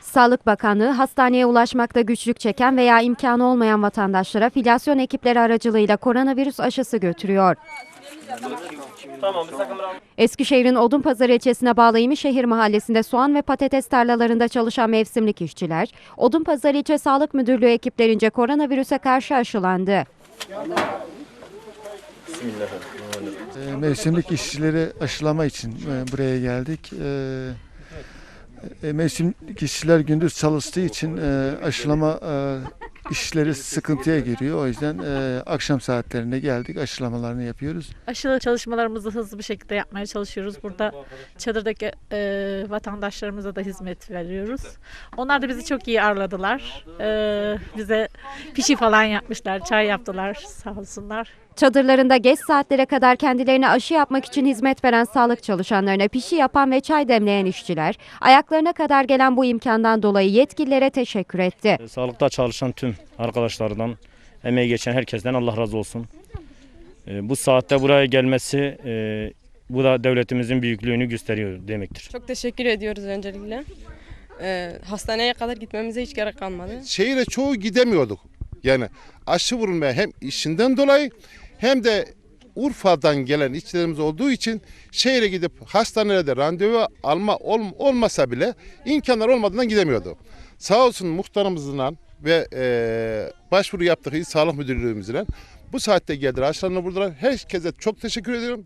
Sağlık Bakanlığı hastaneye ulaşmakta güçlük çeken veya imkanı olmayan vatandaşlara filyasyon ekipleri aracılığıyla koronavirüs aşısı götürüyor. Eskişehir'in Odunpazarı ilçesine bağlı İmişehir mahallesinde soğan ve patates tarlalarında çalışan mevsimlik işçiler, Odunpazarı İlçe Sağlık Müdürlüğü ekiplerince koronavirüse karşı aşılandı. E, Mevsimlik işçileri aşılama için e, buraya geldik. E, Mevsimlik işçiler gündüz çalıştığı için e, aşılama e, işleri sıkıntıya giriyor. O yüzden e, akşam saatlerinde geldik aşılamalarını yapıyoruz. aşılı çalışmalarımızı hızlı bir şekilde yapmaya çalışıyoruz. Burada çadırdaki e, vatandaşlarımıza da hizmet veriyoruz. Onlar da bizi çok iyi ağırladılar. E, bize pişi falan yapmışlar, çay yaptılar sağ olsunlar. Çadırlarında geç saatlere kadar kendilerine aşı yapmak için hizmet veren sağlık çalışanlarına pişi yapan ve çay demleyen işçiler, ayaklarına kadar gelen bu imkandan dolayı yetkililere teşekkür etti. Sağlıkta çalışan tüm arkadaşlardan, emeği geçen herkesten Allah razı olsun. Ee, Bu saatte buraya gelmesi e, bu da devletimizin büyüklüğünü gösteriyor demektir. Çok teşekkür ediyoruz öncelikle. Ee, hastaneye kadar gitmemize hiç gerek kalmadı. şehire çoğu gidemiyorduk. Yani aşı vurulmaya hem işinden dolayı hem de Urfa'dan gelen işçilerimiz olduğu için şehre gidip hastanelerde randevu alma ol- olmasa bile imkanlar olmadığından gidemiyordu. Sağ olsun muhtarımızla ve e, başvuru yaptık İl Sağlık Müdürlüğümüzle bu saatte geldiler aşılarını vurdular. Herkese çok teşekkür ediyorum.